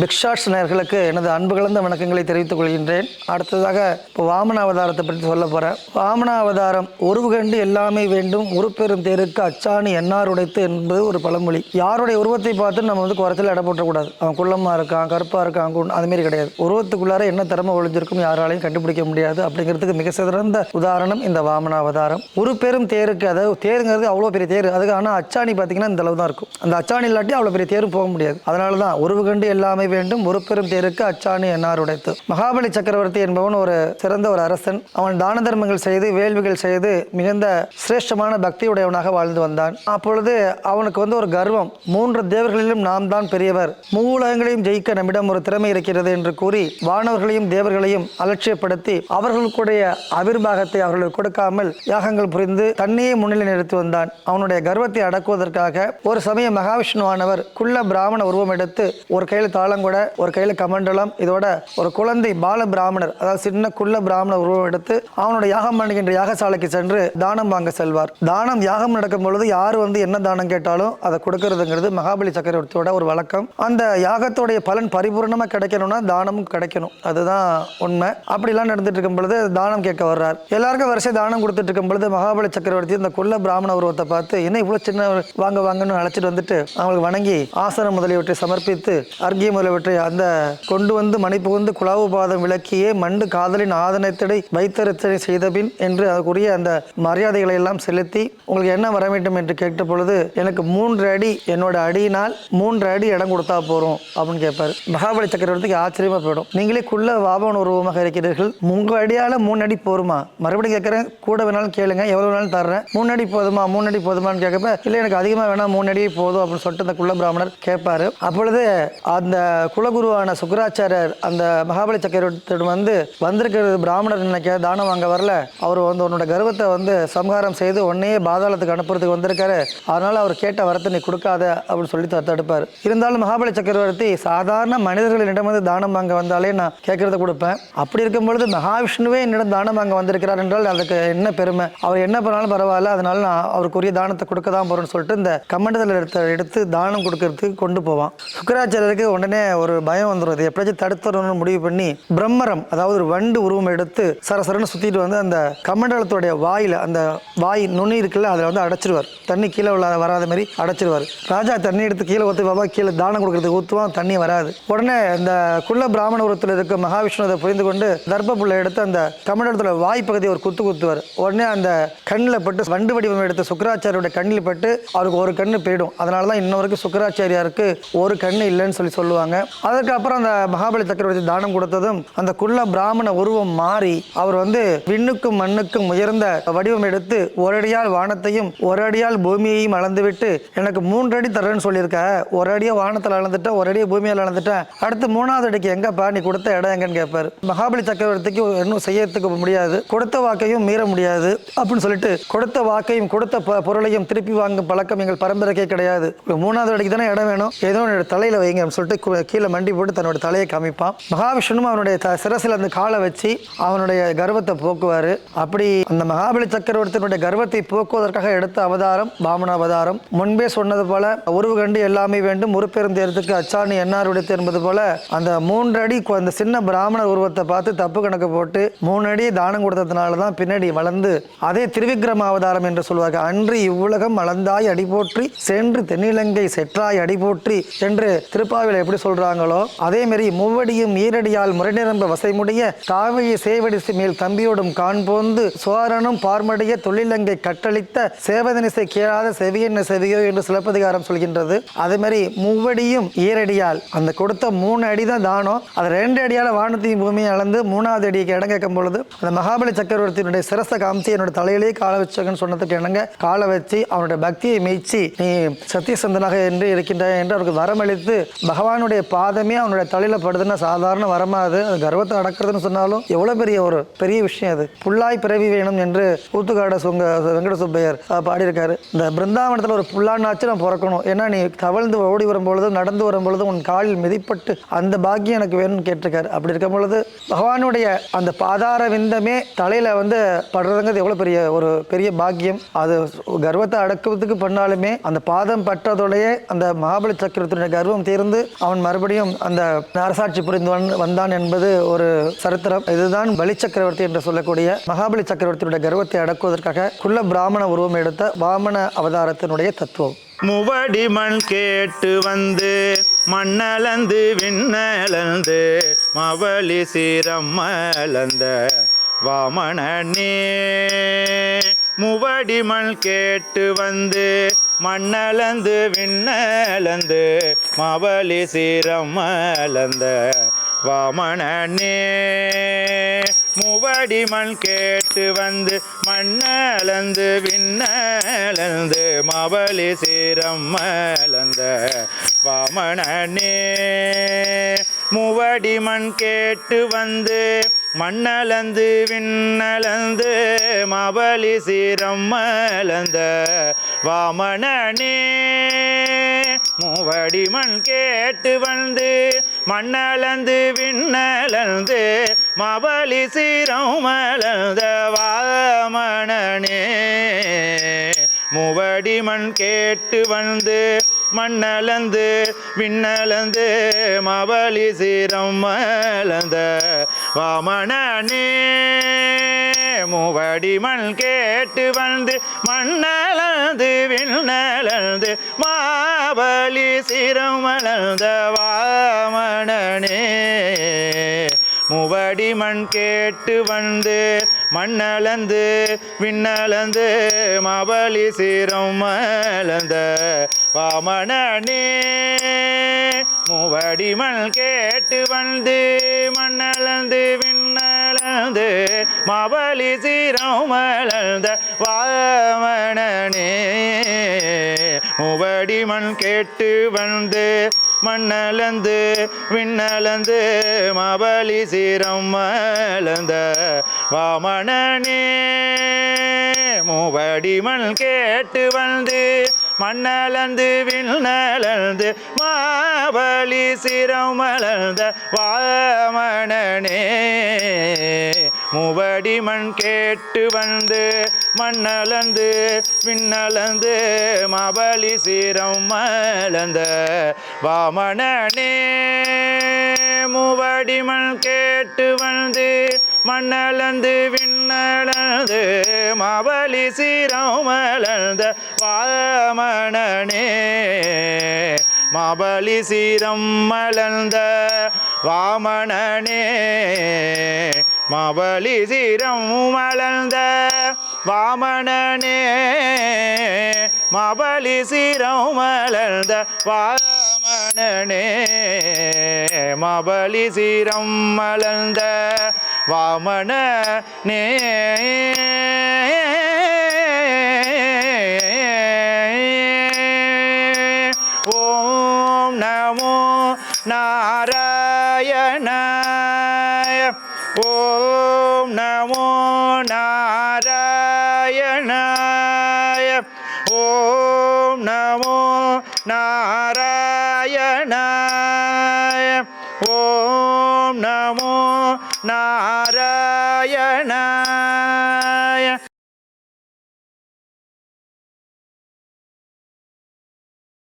பிக்ஷாட்ஸ் நேர்களுக்கு எனது அன்பு கலந்த வணக்கங்களை தெரிவித்துக் கொள்கின்றேன். அடுத்ததாக இப்போ வாமன அவதாரத்தை பற்றி சொல்ல போகிறேன் வாமன அவதாரம் உருவு கண்டு எல்லாமே வேண்டும் உருப்பெரும் தேருக்கு அச்சாணி என்னார் உடைத்து என்பது ஒரு பழமொழி. யாருடைய உருவத்தை பார்த்து நம்ம வந்து குறைச்சல இட போட்டக்கூடாது. அவன் குள்ளமாக இருக்கான் கருப்பாக இருக்கான் குண் அதுமாரி கிடையாது. உருவத்துக்குள்ளார என்ன திறமை ஒழிஞ்சிருக்கும் யாராலையும் கண்டுபிடிக்க முடியாது. அப்படிங்கிறதுக்கு மிக சிறந்த உதாரணம் இந்த வாமன அவதாரம். உருப்பெரும் தேருக்கு அதாவது தேருங்கிறது அவ்வளோ பெரிய தேர். அதுக்கு ஆனால் அச்சாணி பார்த்தீங்கன்னா இந்த அளவு தான் இருக்கும். அந்த அச்சாணி இல்லாட்டி அவ்வளோ பெரிய தேரும் போக முடியாது. அதனால தான் உருவு கண்டு எல்லாமே வேண்டும். ஒரு பெரும் தேருக்கு அச்சாணி என்னார் உடைத்து. மகாபலி சக்கரவர்த்தி என்பவன் ஒரு சிறந்த ஒரு அரசன். அவன் தான தர்மங்கள் செய்து வேள்விகள் செய்து மிகுந்த சிரேஷ்டமான பக்தியுடையவனாக வாழ்ந்து வந்தான். அப்பொழுது அவனுக்கு வந்து ஒரு கர்வம். மூன்று தேவர்களிலும் நாம் தான் பெரியவர். மூலகங்களையும் ஜெயிக்க நம்மிடம் ஒரு திறமை இருக்கிறது என்று கூறி வானவர்களையும் தேவர்களையும் அலட்சியப்படுத்தி அவர்களுக்குடைய அவிர்வாகத்தை அவர்களுக்கு கொடுக்காமல் யாகங்கள் புரிந்து தன்னையே முன்னிலை நிறுத்தி வந்தான். அவனுடைய கர்வத்தை அடக்குவதற்காக ஒரு சமயம் மகாவிஷ்ணுவானவர் குள்ள பிராமண உருவம் எடுத்து ஒரு கையில் கூட ஒரு கையில் கமண்டலம் இதோட ஒரு குழந்தை பால பிராமணர் அதாவது சின்ன குள்ள பிராமண உருவம் எடுத்து அவனுடைய யாகம் பண்ணுகின்ற யாகசாலைக்கு சென்று தானம் வாங்க செல்வார். தானம் யாகம் நடக்கும் பொழுது யார் வந்து என்ன தானம் கேட்டாலும் அதை கொடுக்கறதுங்கிறது மகாபலி சக்கரவர்த்தியோட ஒரு வழக்கம். அந்த யாகத்தோடைய பலன் பரிபூர்ணமாக கிடைக்கணும்னா தானமும் கிடைக்கணும். அதுதான் உண்மை. அப்படிலாம் நடந்துட்டு இருக்கும் பொழுது தானம் கேட்க வர்றார். எல்லாருக்கும் வருஷம் தானம் கொடுத்துட்டு இருக்கும் பொழுது மகாபலி சக்கரவர்த்தி இந்த குள்ள பிராமண உருவத்தை பார்த்து என்ன இவ்வளோ சின்ன வாங்க வாங்கன்னு அழைச்சிட்டு வந்துட்டு அவங்களுக்கு வணங்கி ஆசனம் முதலியவற்றை சமர்ப்பித்து அர்க்கியம் முதலியவற்றை அந்த கொண்டு வந்து மணிப்புகுந்து குழாவு பாதம் விளக்கியே மண்டு காதலின் ஆதனத்திடை வைத்தறித்தனை செய்தபின் என்று அதுக்குரிய அந்த மரியாதைகளை எல்லாம் செலுத்தி உங்களுக்கு என்ன வர வேண்டும்? என்று கேட்ட பொழுது எனக்கு மூன்று அடி என்னோட அடியினால் மூன்று அடி இடம் கொடுத்தா போறோம் அப்படின்னு கேட்பாரு மகாபலி சக்கரவர்த்திக்கு ஆச்சரியமா போயிடும். நீங்களே குள்ள வாபன உருவமாக இருக்கிறீர்கள். உங்க அடியால மூணு அடி போருமா? மறுபடியும் கேட்கறேன் கூட வேணாலும் கேளுங்க. எவ்வளவு வேணாலும் தர்றேன். மூணு அடி போதுமா? மூணு அடி போதுமான்னு கேட்கப்ப இல்லை எனக்கு அதிகமாக வேணாம் மூணு அடியே போதும் அப்படின்னு சொல்லிட்டு அந்த குள்ள பிராமணர் கேட்பாரு அப்பொழுது அந்த குலகுருவான சுக்கராச்சாரியர் அந்த மகாபலி சக்கரவர்த்தியிடம் வந்து வந்திருக்கிறது பிராமணர் நினைக்க தானம் வாங்க வரல. அவர் வந்து உன்னோட கர்வத்தை வந்து சம்ஹாரம் செய்து உன்னையே பாதாளத்துக்கு அனுப்புறதுக்கு வந்திருக்காரு. அதனால அவர் கேட்ட வரத்தை நீ கொடுக்காத அப்படின்னு சொல்லி தடுப்பார் இருந்தாலும் மகாபலி சக்கரவர்த்தி சாதாரண மனிதர்களிடம் வந்து தானம் வாங்க வந்தாலே நான் கேட்கறத கொடுப்பேன். அப்படி இருக்கும் பொழுது மகாவிஷ்ணுவே என்னிடம் தானம் வாங்க வந்திருக்கிறார் என்றால் அதுக்கு என்ன பெருமை? அவர் என்ன பண்ணாலும் பரவாயில்ல. அதனால நான் அவருக்குரிய தானத்தை கொடுக்க தான் போறேன்னு சொல்லிட்டு இந்த கமண்டத்தில் எடுத்து தானம் கொடுக்கறதுக்கு கொண்டு போவான். சுக்கராச்சாரியருக்கு உடனே ஒரு பயம் வந்துடும் இது எப்படியாச்சும் தடுத்துடணும்னு முடிவு பண்ணி பிரம்மரம் அதாவது ஒரு வண்டு உருவம் எடுத்து சரசரன்னு சுத்திட்டு வந்து அந்த கமண்டலத்துடைய வாயில அந்த வாய் நுனி இருக்குல்ல அதில் வந்து அடைச்சிருவார். தண்ணி கீழே உள்ள வராத மாதிரி அடைச்சிருவார். ராஜா தண்ணி எடுத்து கீழே ஊற்றி பாபா கீழே தானம் கொடுக்கறதுக்கு ஊற்றுவான் தண்ணி வராது. உடனே இந்த குள்ள பிராமண உருவத்தில் இருக்க மகாவிஷ்ணு அதை புரிந்து கொண்டு தர்ப்ப எடுத்து அந்த கமண்டலத்தில் வாய் பகுதியை ஒரு குத்து குத்துவார். உடனே அந்த கண்ணில் பட்டு வண்டு வடிவம் எடுத்த சுக்கராச்சாரியோட கண்ணில் பட்டு அவருக்கு ஒரு கண்ணு போயிடும். அதனால தான் இன்ன வரைக்கும் சுக்கராச்சாரியாருக்கு ஒரு கண்ணு இல்லைன்னு சொல்லி சொல்லுவாங்க. அதுக்கப்புறம் அந்த மகாபலி சக்கரவர்த்தி தானம் கொடுத்ததும் அந்த குள்ள பிராமண உருவம் மாறி அவர் வந்து விண்ணுக்கும் மண்ணுக்கும் உயர்ந்த வடிவம் எடுத்து ஒரு அடியால் வானத்தையும் ஒரு அடியால் பூமியையும் அளந்துவிட்டு எனக்கு மூன்று அடி தரேன்னு சொல்லியிருக்க. ஒரு அடியா வானத்தில் அளந்துட்டேன் ஒரு அடியை பூமியில் அளந்துட்டேன் அடுத்து மூணாவது அடிக்கு எங்கப்பா நீ கொடுத்த இடம் எங்கன்னு கேட்பார். மகாபலி சக்கரவர்த்திக்கு இன்னும் செய்யறதுக்கு முடியாது. கொடுத்த வாக்கையும் மீற முடியாது அப்படின்னு சொல்லிட்டு கொடுத்த வாக்கையும் கொடுத்த ப- பொருளையும் திருப்பி வாங்கும் பழக்கம் எங்கள் பரம்பரைக்கே கிடையாது. மூணாவது அடிக்கு தானே இடம் வேணும்? ஏதோ தலையில் வைங்க சொல்லிட்டு கீழே மண்டி போட்டு தன்னோட தலையை காமிப்பான். மகாவிஷ்ணுவும் அவனுடைய த- சிரசில் அந்த காலை வச்சு அவனுடைய கர்வத்தை போக்குவார். அப்படி அந்த மகாபலி சக்கரவர்த்தியினுடைய கர்வத்தை போக்குவதற்காக எடுத்த அவதாரம் பாமன அவதாரம். முன்பே சொன்னது போல உருவு கண்டு எல்லாமே வேண்டும் உருப்பெருந்தேரத்துக்கு அச்சாணி என்னார் உடைத்து என்பது போல அந்த மூன்று அடி அந்த சின்ன பிராமண உருவத்தை பார்த்து தப்பு கணக்கு போட்டு மூணு அடி தானம் கொடுத்ததுனால தான் பின்னாடி வளர்ந்து அதே திருவிக்ரம அவதாரம் என்று சொல்வார்கள். அன்று இவ்வுலகம் அளந்தாய் அடி போற்றி சென்று தென்னிலங்கை செற்றாய் அடி போற்றி என்று திருப்பாவில எப்படி சொல்றாங்களோ? அதே மாதிரி மூவடியும் ஈரடியால் முறைநிரம்ப வசைமுடைய தாவிய சேவடிசை மேல் தம்பியோடும் காண்போந்து சுவாரனும் பார்மடைய தொழிலங்கை கட்டளித்த சேவதனிசை கேளாத செவியென்ன செவியோ என்று சிலப்பதிகாரம் சொல்கின்றது. அதேமாரி மூவடியும் ஈரடியால் அந்த கொடுத்த மூணு அடி தான் தானம். அது ரெண்டு அடியால் வானத்தையும் பூமியை அளந்து மூணாவது அடிக்கு இடம் கேட்கும் பொழுது அந்த மகாபலி சக்கரவர்த்தியினுடைய சிரசை காமிச்சு என்னோட தலையிலேயே காலை வச்சுக்கன்னு சொன்னதுக்கு இணங்க காலை வச்சு அவனுடைய பக்தியை மெய்ச்சி நீ சத்தியசந்தனாக என்று இருக்கின்ற என்று அவருக்கு வரமளித்து பகவானுடைய பாதமே அவனுடைய தலையில படுதுன்னா சாதாரண வரமா அது? அது கர்வத்தை அடக்கிறதுன்னு சொன்னாலும் எவ்வளவு பெரிய ஒரு பெரிய விஷயம் அது. புல்லாய் பிறவி வேணும் என்று ஊத்துக்காட சுங்க வெங்கட சுப்பையர் பாடியிருக்காரு. இந்த பிருந்தாவனத்தில் ஒரு புல்லானாச்சு நான் பிறக்கணும். ஏன்னா நீ தவழ்ந்து ஓடி வரும்பொழுதும் நடந்து வரும்பொழுதும் உன் காலில் மிதிப்பட்டு அந்த பாக்கியம் எனக்கு வேணும்னு கேட்டிருக்காரு. அப்படி இருக்கும் பொழுது பகவானுடைய அந்த பாதார விந்தமே தலையில வந்து படுறதுங்கிறது எவ்வளவு பெரிய ஒரு பெரிய பாக்கியம். அது கர்வத்தை அடக்குவதுக்கு பண்ணாலுமே அந்த பாதம் பட்டதோடயே அந்த மகாபலி சக்கரத்துடைய கர்வம் தீர்ந்து அவன் மறுபடியும் அந்த அரசாட்சி புரிந்து வந்தான் என்பது ஒரு சரித்திரம். இதுதான் பலி சக்கரவர்த்தி என்று சொல்லக்கூடிய மகாபலி சக்கரவர்த்தியுடைய கர்வத்தை அடக்குவதற்காக குள்ள பிராமண உருவம் எடுத்த வாமன அவதாரத்தினுடைய தத்துவம். முவடி மண் கேட்டு வந்து மண்ணலந்து விண்ணலந்து மவளி சீரம் வாமணனே. முவடி மண் கேட்டு வந்து மண்ணளந்து விண்ணளந்து மவளி சீரம் மலந்த வாமணனே. முவடி மண் கேட்டு வந்து மண்ணளந்து விண்ணளந்து மவளி சீரம் மலந்த வாமணனே. முவடி மண் கேட்டு வந்து மண்ணளந்து விண்ணளந்து மவளி சீரம் வாமணனே மூவடி மண் கேட்டு வந்து மண்ணளந்து விண்ணளந்து மபலி சீரம் மலர்ந்த வாமணனே மூவடி மண் கேட்டு வந்து மண்ணலந்து விண்ணலந்து மவளி சீரம் மலந்த வாமணனே. மூவடி மண் கேட்டு வந்து மண்ணலந்து விண்ணலந்து மாபலி சிரம் மலர்ந்த வாமணனே. மூவடி மண் கேட்டு வந்து மண்ணளந்து விண்ணளந்து மவளி சீரம் மலர்ந்த வாமணனே மூவடிமல் கேட்டு வந்து மண்ணளந்து விண்ணளந்து மபலி சீரம் மலர்ந்த வாமணனே. மூவடிமண் கேட்டு வந்து மண்ணலந்து விண்ணலந்து மபலி சீரம் மலர்ந்த வாமணனே. மூவடிமண் கேட்டு வந்து மண்ணளந்து விண்ணளந்து மாபலி சிரம் மலர்ந்த வாமணனே. மூவடி மண் கேட்டு வந்து மண்ணளந்து விண்ணளந்து மபலி சிரம் மலர்ந்த வாமணனே. மூவடி மண் கேட்டு வந்து மண்ணளந்து விண்ணளந்து மபலி சீரம் மலர்ந்த வாமணனே மாபலி சீரம் மலர்ந்த வாமணனே மாபலி சீரம் மலர்ந்த வாமணனே மாபலி சீரம் மலர்ந்த வாமணனே மாபலி சீரம் மலர்ந்த வாமணனே. നാരായണ ഓം നമോ നാരായണ ഓം നമോ നാരായണ ഓം നമോ നാരായണ